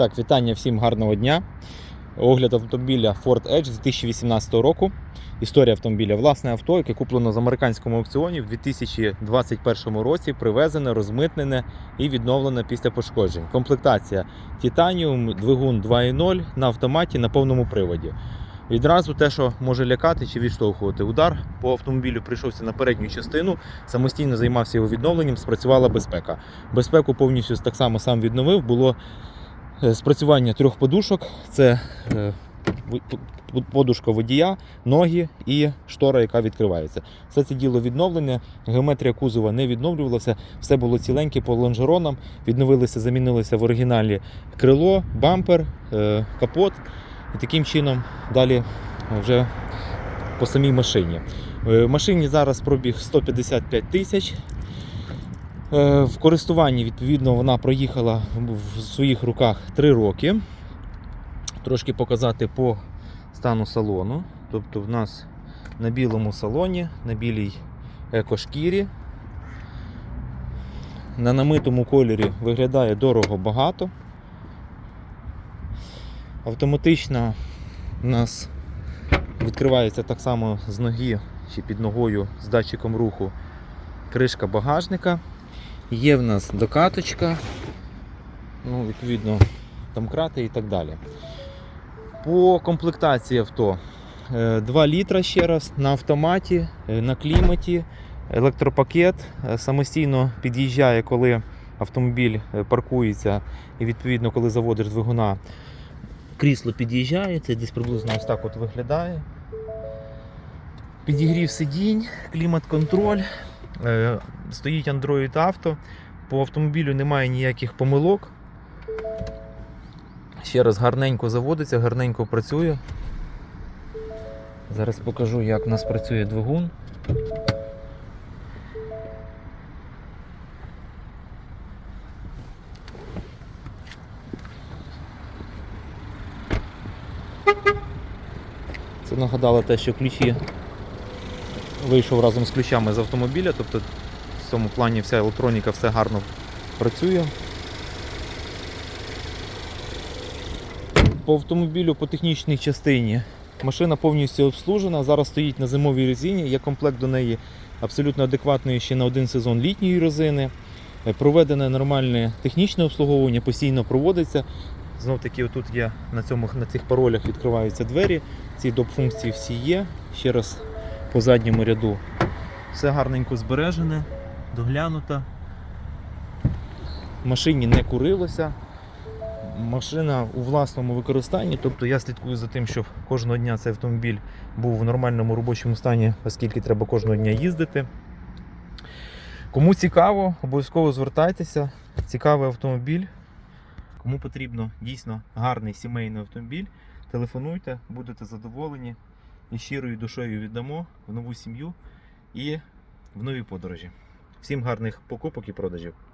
Так, вітання всім гарного дня. Огляд автомобіля Ford Edge з 2018 року. Історія автомобіля. Власне авто, яке куплено з американському аукціоні в 2021 році, привезене, розмитнене і відновлене після пошкоджень. Комплектація Titanium, двигун 2.0 на автоматі на повному приводі. Відразу те, що може лякати чи відштовхувати. Удар по автомобілю прийшовся на передню частину, самостійно займався його відновленням, спрацювала безпека. Безпеку повністю так само сам відновив. Було спрацювання трьох подушок: це е, подушка водія, ноги і штора, яка відкривається. Все це діло відновлене, геометрія кузова не відновлювалася, все було ціленьке по лонжеронам, відновилися, замінилися в оригіналі крило, бампер, е, капот. І таким чином далі вже по самій машині. Е, В машині зараз пробіг 155 тисяч. Е, В користуванні, відповідно, вона проїхала в- своїх руках 3 роки. Трошки показати по стану салону. Тобто, в нас на білому салоні, на білій екошкірі. На намитому кольорі виглядає дорого багато. Автоматично у нас відкривається так само з ноги чи під ногою з датчиком руху кришка багажника. Є в нас докаточка, ну, відповідно, там крати і так далі. По комплектації авто. 2 літра ще раз на автоматі, е, на кліматі, електропакет е, самостійно під'їжджає, коли автомобіль е, паркується, і відповідно, коли заводиш двигуна, крісло під'їжджає, це десь приблизно ось так от виглядає. Підігрів сидінь, клімат-контроль, е, стоїть Android Auto. По автомобілю немає ніяких помилок. Ще раз гарненько заводиться, гарненько працює. Зараз покажу, як у нас працює двигун. Це нагадало те, що ключі вийшов разом з ключами з автомобіля, тобто в цьому плані вся електроніка все гарно працює. По автомобілю по технічній частині машина повністю обслужена. Зараз стоїть на зимовій резині. Є комплект до неї абсолютно адекватної ще на один сезон літньої резини. Е, Проведене нормальне технічне обслуговування, постійно проводиться. Знов таки, отут є на, цьому, на цих паролях відкриваються двері. Ці доп-функції всі є. Ще раз по задньому ряду. Все гарненько збережене, доглянуто. В машині не курилося. Машина у власному використанні, тобто я слідкую за тим, щоб кожного дня цей автомобіль був в нормальному робочому стані, оскільки треба кожного дня їздити. Кому цікаво, обов'язково звертайтеся. Цікавий автомобіль. Кому потрібно дійсно гарний сімейний автомобіль, телефонуйте, будете задоволені і щирою душою віддамо в нову сім'ю і в нові подорожі. Всім гарних покупок і продажів!